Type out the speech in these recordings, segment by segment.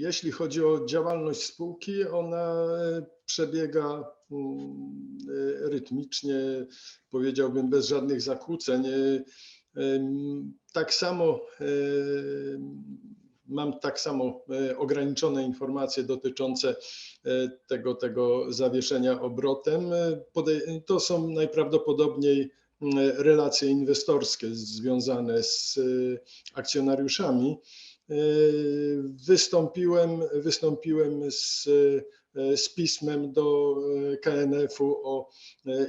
Jeśli chodzi o działalność spółki, ona e, przebiega mm, e, rytmicznie, powiedziałbym bez żadnych zakłóceń. E, Tak samo mam tak samo ograniczone informacje dotyczące tego, tego zawieszenia obrotem. To są najprawdopodobniej mm, relacje inwestorskie związane z akcjonariuszami. E, Wystąpiłem, wystąpiłem z, e, z pismem do e, KNF-u o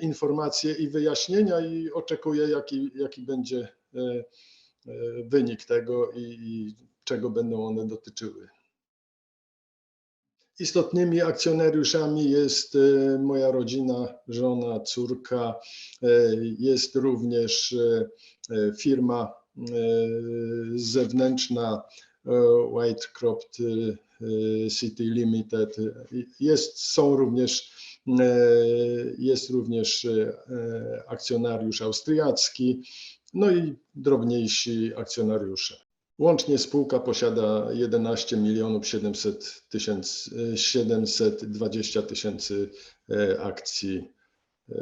informacje i wyjaśnienia i oczekuję, jaki, jaki będzie wynik tego i, i czego będą one dotyczyły. Istotnymi akcjonariuszami jest moja rodzina, żona, córka, jest również firma zewnętrzna White Cropped e, City Limited. Jest, są również, e, jest również e, akcjonariusz austriacki, no i drobniejsi akcjonariusze. Łącznie spółka posiada 11 milionów 700 tysięcy, 720 tysięcy e, akcji, e,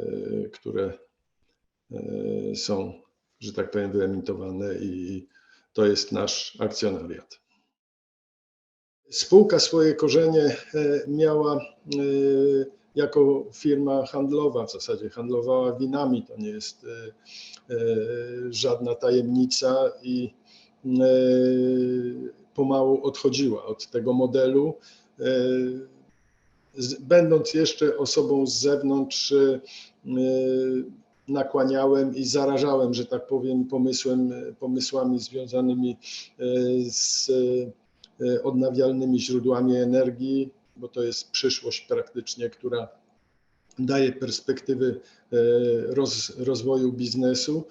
które e, są, że tak powiem, wyemitowane i to jest nasz akcjonariat. Spółka swoje korzenie e, miała e, jako firma handlowa, w zasadzie handlowała winami, to nie jest e, żadna tajemnica i pomału odchodziła od tego modelu. Będąc jeszcze osobą z zewnątrz, nakłaniałem i zarażałem, że tak powiem, pomysłem, pomysłami związanymi e, z e, odnawialnymi źródłami energii, bo to jest przyszłość praktycznie, która daje perspektywy e, roz, rozwoju biznesu.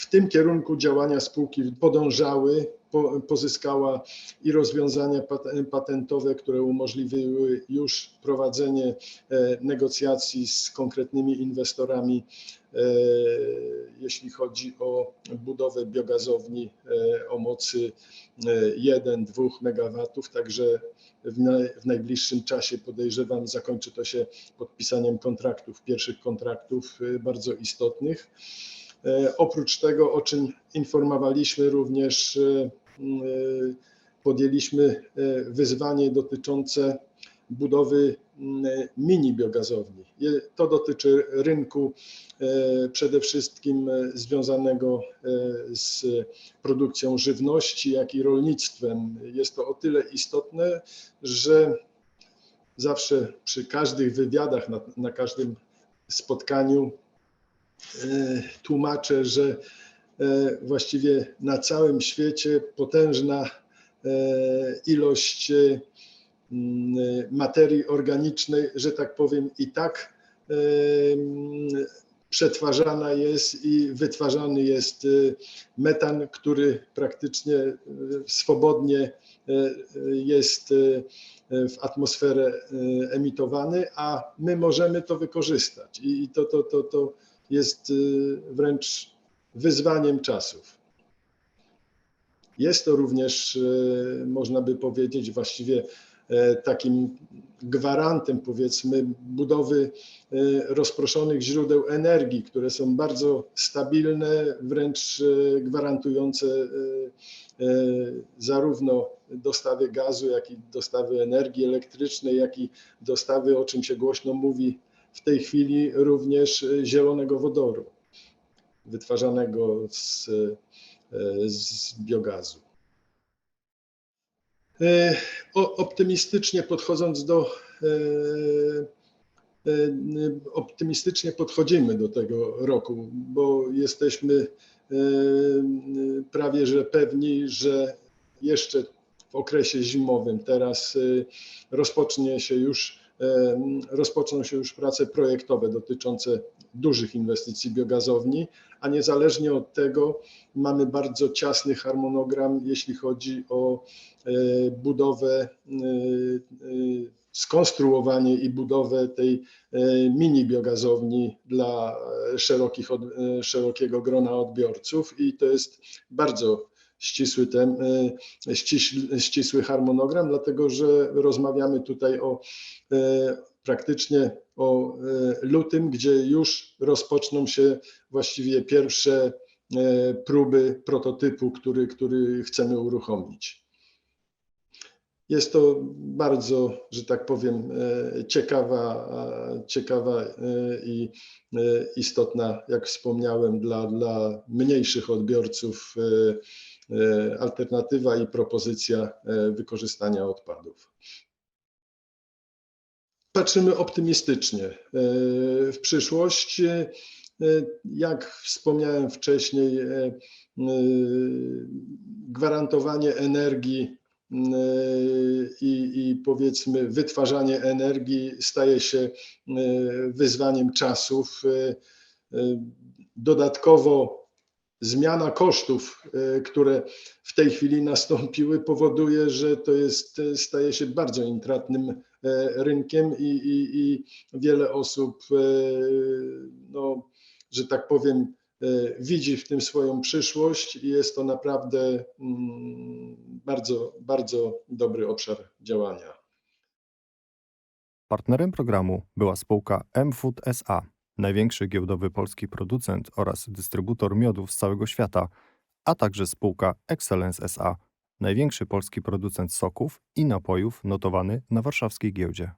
W tym kierunku działania spółki podążały, po, pozyskała i rozwiązania pat- patentowe, które umożliwiły już prowadzenie e, negocjacji z konkretnymi inwestorami, e, jeśli chodzi o budowę biogazowni e, o mocy 1-2 MW, także w, naj, w najbliższym czasie podejrzewam zakończy to się podpisaniem kontraktów, pierwszych kontraktów bardzo istotnych. E, Oprócz tego, o czym informowaliśmy również, e, e, podjęliśmy wyzwanie dotyczące budowy mini biogazowni. To dotyczy rynku przede wszystkim związanego z produkcją żywności, jak i rolnictwem. Jest to o tyle istotne, że zawsze przy każdych wywiadach, na, na każdym spotkaniu tłumaczę, że e, właściwie na całym świecie potężna e, ilość e, materii organicznej, że tak powiem, i tak e, przetwarzana jest i wytwarzany jest e, metan, który praktycznie e, swobodnie e, jest e, w atmosferę e, emitowany, a my możemy to wykorzystać. I to, to, to, to jest e, wręcz wyzwaniem czasów. Jest to również, e, można by powiedzieć, właściwie e, takim gwarantem, powiedzmy, budowy rozproszonych źródeł energii, które są bardzo stabilne, wręcz gwarantujące zarówno dostawy gazu, jak i dostawy energii elektrycznej, jak i dostawy, o czym się głośno mówi w tej chwili, również e, zielonego wodoru wytwarzanego z, e, z biogazu. E, o- Optymistycznie podchodząc do optymistycznie podchodzimy do tego roku, bo jesteśmy prawie że pewni, że jeszcze w okresie zimowym teraz rozpocznie się już, rozpoczną się już prace projektowe dotyczące dużych inwestycji biogazowni, a niezależnie od tego mamy bardzo ciasny harmonogram, jeśli chodzi o y, budowę, y, y, skonstruowanie i budowę tej e, mini biogazowni dla e, szerokich, e, szerokiego grona odbiorców i to jest bardzo ścisły, tem, e, ścisły harmonogram, dlatego że rozmawiamy tutaj o e, praktycznie o e, lutym, gdzie już rozpoczną się właściwie pierwsze próby prototypu, który, który chcemy uruchomić. Jest to bardzo, że tak powiem, ciekawa, ciekawa i istotna, jak wspomniałem, dla, dla mniejszych odbiorców alternatywa i propozycja e, wykorzystania odpadów. Patrzymy optymistycznie e, w przyszłość. E, Jak wspomniałem wcześniej, e, e, gwarantowanie energii i, i powiedzmy wytwarzanie energii staje się e, wyzwaniem czasów. E, e, Dodatkowo zmiana kosztów, e, które w tej chwili nastąpiły, powoduje, że to jest, e, staje się bardzo intratnym e, rynkiem i, i, i wiele osób, no, że tak powiem, widzi w tym swoją przyszłość i jest to naprawdę mm, bardzo, bardzo dobry obszar działania. Partnerem programu była spółka M-Food SA, największy giełdowy polski producent oraz dystrybutor miodów z całego świata, a także spółka Excellence SA, największy polski producent soków i napojów notowany na warszawskiej giełdzie.